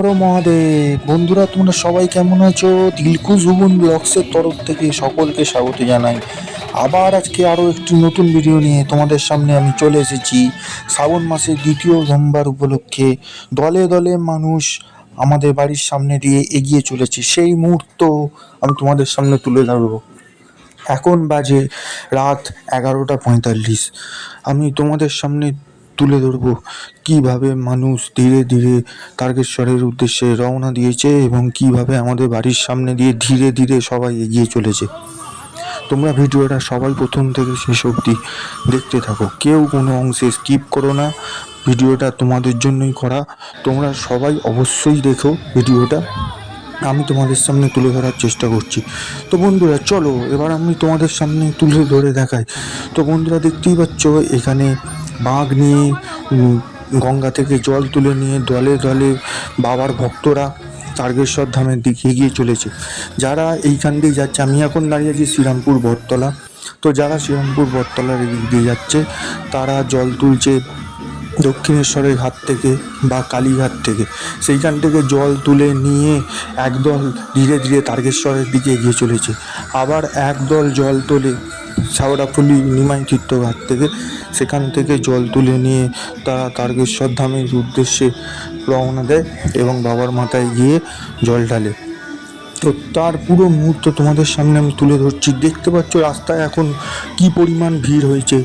হর মহাদেব। বন্ধুরা, তোমরা সবাই কেমন আছো? দিলকু জুবন ব্লগসের তরফ থেকে সকলকে স্বাগত জানাই। আবার আজকে আরও একটি নতুন ভিডিও নিয়ে তোমাদের সামনে আমি চলে এসেছি। শ্রাবণ মাসের দ্বিতীয় সোমবার উপলক্ষে দলে দলে মানুষ আমাদের বাড়ির সামনে দিয়ে এগিয়ে চলেছে। সেই মুহূর্ত আমি তোমাদের সামনে তুলে ধরবো। এখন বাজে রাত এগারোটা পঁয়তাল্লিশ। আমি তোমাদের সামনে তুলে ধরবো। কীভাবে মানুষ ধীরে ধীরে তারকেশ্বরের উদ্দেশ্যে রওনা দিয়েছে এবং কীভাবে আমাদের বাড়ির সামনে দিয়ে ধীরে ধীরে সবাই এগিয়ে চলেছে। তোমরা ভিডিওটা সবাই প্রথম থেকে শেষ অবধি দেখতে থাকো। কেউ কোনো অংশে স্কিপ করো না। ভিডিওটা তোমাদের জন্যই করা। তোমরা সবাই অবশ্যই দেখো ভিডিওটা। আমি তোমাদের সামনে তুলে ধরার চেষ্টা করছি। তো বন্ধুরা, চলো, এবার আমি তোমাদের সামনে তুলে ধরে দেখাই। তো বন্ধুরা, দেখতেই পাচ্ছ, এখানে বাঘ নিয়ে গঙ্গা থেকে জল তুলে নিয়ে দলে দলে বাবার ভক্তরা তারকেশ্বর ধামের দিকে এগিয়ে চলেছে। যারা এইখান দিয়ে যাচ্ছে, আমি এখন দাঁড়িয়ে আছি শ্রীরামপুর বটতলা। তো যারা শ্রীরামপুর বটতলার এদিক দিয়ে যাচ্ছে, তারা জল তুলছে দক্ষিণেশ্বরের ঘাট থেকে বা কালীঘাট থেকে। সেইখান থেকে জল তুলে নিয়ে একদল ধীরে ধীরে তারকেশ্বরের দিকে এগিয়ে চলেছে। আবার একদল জল তোলে শাওড়াফুলি নিমাই তীর্থঘাট থেকে সেখান থেকে জল তুলে নিয়ে তারা তারকেশ্বর ধামের উদ্দেশ্যে রওনা দেয় এবং বাবার মাথায় গিয়ে জল ঢালে। তো তার পুরো মুহূর্ত তোমাদের সামনে আমি তুলে ধরছি। দেখতে পাচ্ছ রাস্তায় এখন কি পরিমাণ ভিড় হয়েছে।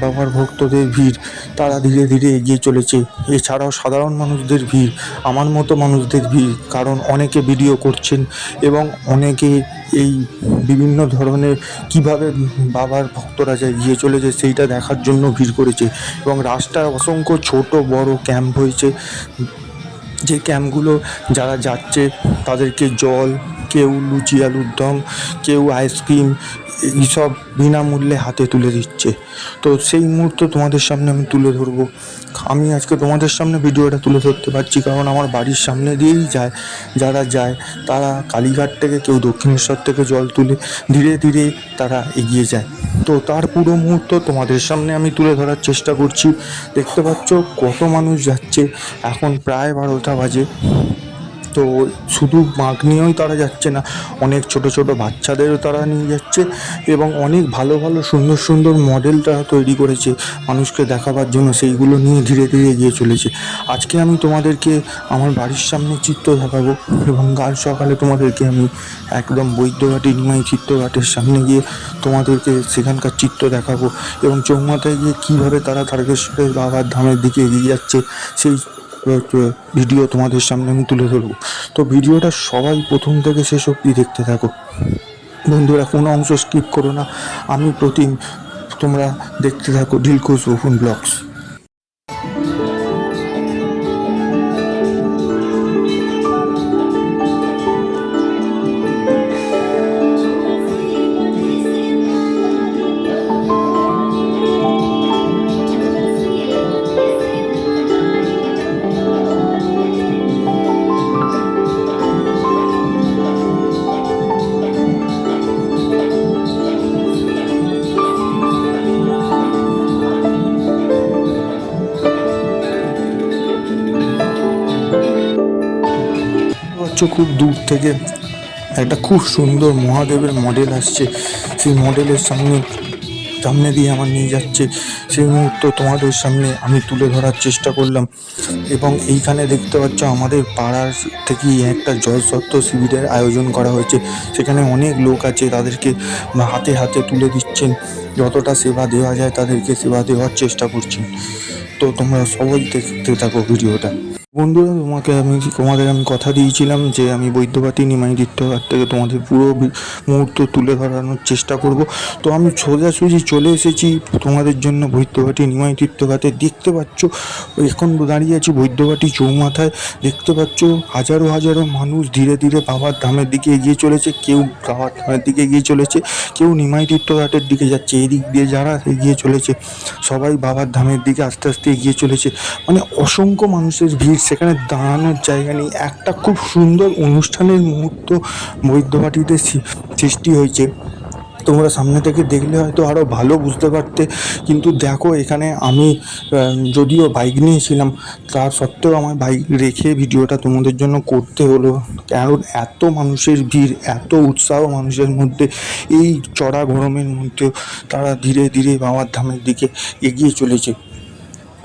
বাবার ভক্তদের ভিড়, তারা ধীরে ধীরে এগিয়ে চলেছে। এছাড়াও সাধারণ মানুষদের ভিড়, আমার মতো মানুষদের ভিড়, কারণ অনেকে ভিডিও করছেন এবং অনেকে এই বিভিন্ন ধরনের কীভাবে বাবার ভক্তরা যায় এগিয়ে চলেছে, সেইটা দেখার জন্য ভিড় করেছে। এবং রাস্তায় অসংখ্য ছোট বড় ক্যাম্প হয়েছে। যে ক্যাম্পগুলো যারা যাচ্ছে তাদেরকে জল কেউ লুচি আলুর দম, কেউ আইসক্রিম, এইসব বিনামূল্যে হাতে তুলে দিচ্ছে। তো সেই মুহূর্ত তোমাদের সামনে আমি তুলে ধরবো। আমি আজকে তোমাদের সামনে ভিডিওটা তুলে ধরতে পারছি, কারণ আমার বাড়ির সামনে দিয়েই যায়। যারা যায়, তারা কালীঘাট থেকে, কেউ দক্ষিণেশ্বর থেকে জল তুলে ধীরে ধীরে তারা এগিয়ে যায়। তো তার পুরো মুহূর্ত তোমাদের সামনে আমি তুলে ধরার চেষ্টা করছি। দেখতে পাচ্ছ কত মানুষ যাচ্ছে। এখন প্রায় বারোটা বাজে। তো শুধু মাগ নিয়েও তারা যাচ্ছে না, অনেক ছোট ছোট বাচ্চাদেরও তারা নিয়ে যাচ্ছে এবং অনেক ভালো ভালো সুন্দর সুন্দর মডেল তারা তৈরি করেছে, মানুষকে দেখাবার জন্য সেইগুলো নিয়ে ধীরে ধীরে এগিয়ে চলেছে। আজকে আমি তোমাদেরকে আমার বাড়ির সামনে চিত্র দেখাবো এবং কাল সকালে তোমাদেরকে আমি একদম বৈদ্যঘাটি নিমাই চিত্রঘাটের সামনে গিয়ে তোমাদেরকে সেখানকার চিত্র দেখাবো এবং চৌমাথায় গিয়ে কীভাবে তারা তারকেশ্বরের বাবার ধামের দিকে এগিয়ে যাচ্ছে, সেই ভিডিও তোমাদের সামনে আমি তুলে ধরবো। তো ভিডিওটা সবাই প্রথম থেকে শেষ অবধি দেখতে থাকো। বন্ধুরা, কোনো অংশ স্কিপ করো না। আমি প্রতি তোমরা দেখতে থাকো ঢিলকোস ওপেন ব্লগস পাচ্ছ খুব দূর থেকে একটা খুব সুন্দর মহাদেবের মডেল আসছে। সেই মডেলের সামনে সামনে দিয়ে আমার নিয়ে যাচ্ছে। সেই মুহূর্ত তোমাদের সামনে আমি তুলে ধরার চেষ্টা করলাম। এবং এইখানে দেখতে পাচ্ছ আমাদের পাড়ার থেকেই একটা জলসত্ত্ব শিবিরের আয়োজন করা হয়েছে। সেখানে অনেক লোক আছে তাদেরকে হাতে হাতে তুলে দিচ্ছেন। যতটা সেবা দেওয়া যায় তাদেরকে সেবা দেওয়ার চেষ্টা করছেন তো তোমরা সবাই দেখতে থাকো ভিডিওটা। বন্ধুরা, তোমাকে আমি তোমাদের আমি কথা দিয়েছিলাম যে আমি বৈদ্যবাতি নিমাই তীর্থঘাট থেকে তোমাদের পুরো মুহূর্ত তুলে ধরানোর চেষ্টা করব। তো আমি সোজাসুজি চলে এসেছি। তোমাদের জন্য বৈদ্যবাটি নিমাই তীর্থঘাটে দেখতে পাচ্ছ, এখন দাঁড়িয়ে আছি বৈদ্যবাটি চৌমাথায়। দেখতে পাচ্ছ, হাজারো হাজারো মানুষ ধীরে ধীরে বাবার ধামের দিকে এগিয়ে চলেছে। কেউ বাবার ধামের দিকে এগিয়ে চলেছে, কেউ নিমাই তীর্থঘাটের দিকে যাচ্ছে। এই দিক দিয়ে যারা এগিয়ে চলেছে, সবাই বাবার ধামের দিকে আস্তে আস্তে এগিয়ে চলেছে। মানে অসংখ্য মানুষের ভিড়, সেখানে দাঁড়ানোর জায়গা নেই। একটা খুব সুন্দর অনুষ্ঠানের মুহূর্ত বৈদ্যবাটিতে সৃষ্টি হয়েছে। তোমরা সামনে থেকে দেখলে হয়তো আরও ভালো বুঝতে পারতে। কিন্তু দেখো, এখানে আমি যদিও বাইক নিয়েছিলাম তার সত্ত্বেও আমার বাইক রেখে ভিডিওটা তোমাদের জন্য করতে হলো। কারণ এত মানুষের ভিড়, এত উৎসাহ মানুষের মধ্যে, এই চড়া গরমের মধ্যেও তারা ধীরে ধীরে বাবার ধামের দিকে এগিয়ে চলেছে।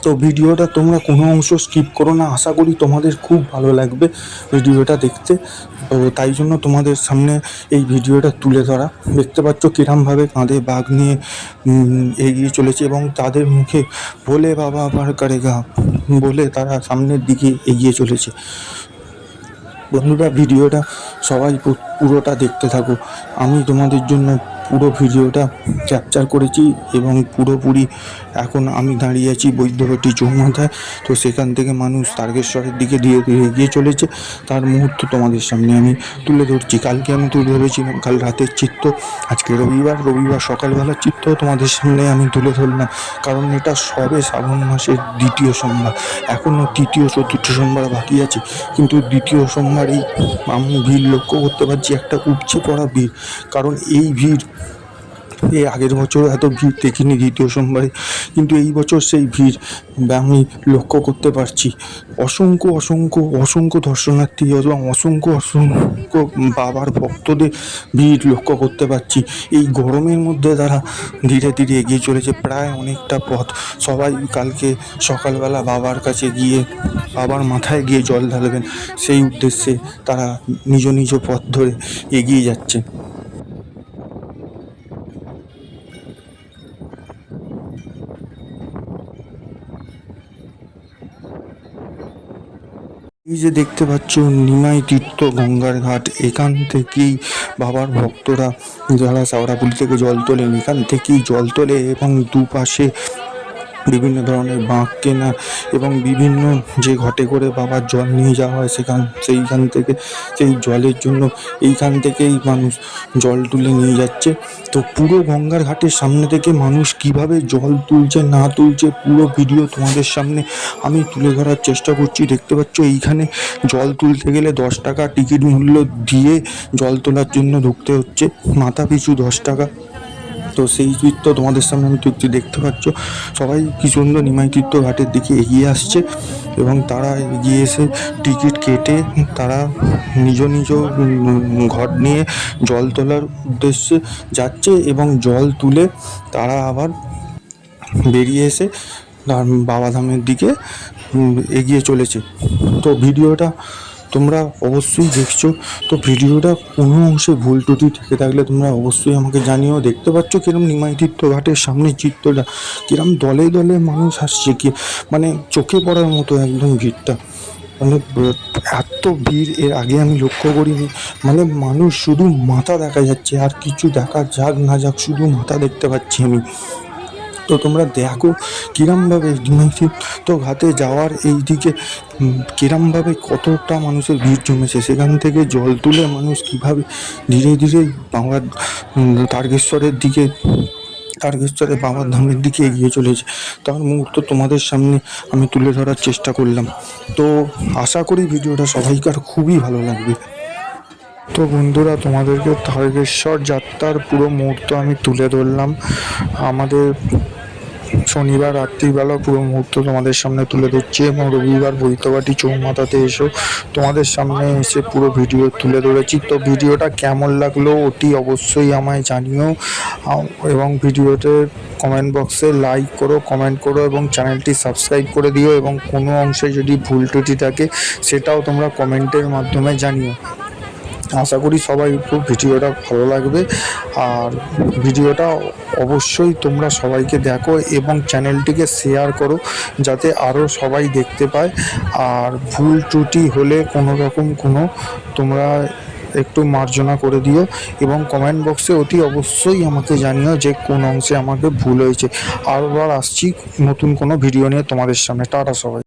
তো ভিডিওটা তোমরা কোনো অংশ স্কিপ করো না। আশা করি তোমাদের খুব ভালো লাগবে ভিডিওটা দেখতে। তো তাই জন্য তোমাদের সামনে এই ভিডিওটা তুলে ধরা। দেখতে পাচ্ছ কিরমভাবে কাঁধে বাঘ নিয়ে এগিয়ে চলেছে এবং তাদের মুখে বলে বাবা আবার কারেগা, বলে তারা সামনের দিকে এগিয়ে চলেছে। বন্ধুরা, ভিডিওটা সবাই পুরোটা দেখতে থাকো। আমি তোমাদের জন্য পুরো ভিডিওটা ক্যাপচার করেছি এবং পুরোপুরি এখন আমি দাঁড়িয়ে আছি বৈদ্যবাটি চৌমাথায়। তো সেখান থেকে মানুষ তারকেশ্বরের দিকে ধীরে ধীরে এগিয়ে চলেছে। তার মুহূর্ত তোমাদের সামনে আমি তুলে ধরছি। কালকে আমি তুলে ধরেছিলাম, কাল রাতের চিত্র আজকে রবিবার রবিবার সকালবেলার চিত্র তোমাদের সামনে আমি তুলে ধরলাম। কারণ এটা সবে শ্রাবণ মাসের দ্বিতীয় সোমবার। এখনও তৃতীয়, চতুর্থ সোমবার বাকি আছে। কিন্তু দ্বিতীয় সোমবারেই আমি ভিড় লক্ষ্য করতে পারছি একটা উপচে পড়া ভিড়। কারণ এই ভিড় এই আগের বছর এত ভিড় দেখিনি দ্বিতীয় সোমবারে। কিন্তু এই বছর সেই ভিড় আমি লক্ষ্য করতে পারছি। অসংখ্য অসংখ্য অসংখ্য দর্শনার্থী এবং অসংখ্য অসংখ্য বাবার ভক্তদের ভিড় লক্ষ্য করতে পারছি। এই গরমের মধ্যে তারা ধীরে ধীরে এগিয়ে চলেছে প্রায় অনেকটা পথ। সবাই কালকে সকালবেলা বাবার কাছে গিয়ে, বাবার মাথায় গিয়ে জল ঢালবেন। সেই উদ্দেশ্যে তারা নিজ নিজ পথ ধরে এগিয়ে যাচ্ছে। এই যে দেখতে পাচ্ছ নিমাই তীর্থ গঙ্গার ঘাট। এখান থেকেই বাবার ভক্তরা যারা সাওড়াপুলি থেকে জল তোলেন, এখান থেকেই জল তোলে এবং দুপাশে বিভিন্ন ধরনের বাঁক কেনা এবং বিভিন্ন যে ঘটে করে বাবার জল নিয়ে যাওয়া হয় সেখান, সেইখান থেকে, সেই জলের জন্য এইখান থেকেই মানুষ জল তুলে নিয়ে যাচ্ছে। তো পুরো গঙ্গার ঘাটের সামনে থেকে মানুষ কীভাবে জল তুলছে, না তুলছে, পুরো ভিডিও তোমাদের সামনে আমি তুলে ধরার চেষ্টা করছি। দেখতে পাচ্ছ, এইখানে জল তুলতে গেলে দশ টাকা টিকিট মূল্য দিয়ে জল তোলার জন্য ঢুকতে হচ্ছে। মাথা পিছু দশ টাকা। তো সেই চিত্র তোমাদের সামনে আমি তুলছি দেখতে পাচ্ছ। সবাই কি সুন্দর নিমাই তীর্থ ঘাটের দিকে এগিয়ে আসছে এবং তারা এগিয়ে এসে টিকিট কেটে তারা নিজ নিজ ঘর নিয়ে জল তোলার উদ্দেশ্যে যাচ্ছে এবং জল তুলে তারা আবার বেরিয়ে এসে বাবাধামের দিকে এগিয়ে চলেছে। তো ভিডিওটা তোমরা অবশ্যই দেখছ। তো ভিডিওটা কোনো অংশে ভুল ত্রুটি থেকে থাকলে তোমরা অবশ্যই আমাকে জানিও। দেখতে পাচ্ছ কিরম নিমাই তীর্থ ঘাটের সামনে চিত্রটা। কিরম দলে দলে মানুষ আসছে কি মানে চোখে পড়ার মতো একদম ভিড়টা। মানে এত ভিড়, এর আগে আমি লক্ষ্য করিনি। মানে মানুষ শুধু মাথা দেখা যাচ্ছে, আর কিছু দেখা যাক না যাক, শুধু মাথা দেখতে পাচ্ছি আমি। তো তোমরা দেখো কিরমভাবে তো ঘাতে যাওয়ার এই দিকে কিরমভাবে কতটা মানুষের ভিড় জমেছে। সেখান থেকে জল তুলে মানুষ কীভাবে ধীরে ধীরে উম, তারকেশ্বরের দিকে তারকেশ্বরের বাবার ধামের দিকে এগিয়ে চলেছে। তার মুহূর্ত তোমাদের সামনে আমি তুলে ধরার চেষ্টা করলাম। তো আশা করি ভিডিওটা সবাইকার খুবই ভালো লাগবে। তো বন্ধুরা তোমাদেরকে তারকেশ্বর যাত্রার পুরো মুহূর্ত আমি তুলে ধরলাম। আমাদের শনিবার, রাত্রিবেলা পুরো মুহূর্ত তোমাদের সামনে তুলে ধরছি এবং রবিবার বৈতবাটি চৌমাথাতে এসেও তোমাদের সামনে এসে পুরো ভিডিও তুলে ধরেছি। তো ভিডিওটা কেমন লাগল ওটি অবশ্যই আমায় জানিও। এবং ভিডিওতে কমেন্ট বক্সে লাইক করো কমেন্ট করো এবং চ্যানেলটি সাবস্ক্রাইব করে দিও এবং কোনো অংশে যদি ভুল ত্রুটি থাকে সেটাও তোমরা কমেন্টের মাধ্যমে জানিও। আশা করি সবাই খুব ভিডিওটা ভালো লাগবে। আর ভিডিওটা অবশ্যই তোমরা সবাইকে দেখো এবং চ্যানেলটিকে শেয়ার করো যাতে আরও সবাই দেখতে পায়। আর ভুল ত্রুটি হলে কোনো রকম কোনো তোমরা একটু মার্জনা করে দিও এবং কমেন্ট বক্সে অতি অবশ্যই আমাকে জানিও যে কোন অংশে আমাকে ভুল হয়েছে। আরবার আসছি নতুন কোনো ভিডিও নিয়ে তোমাদের সামনে। টাটা সবাই।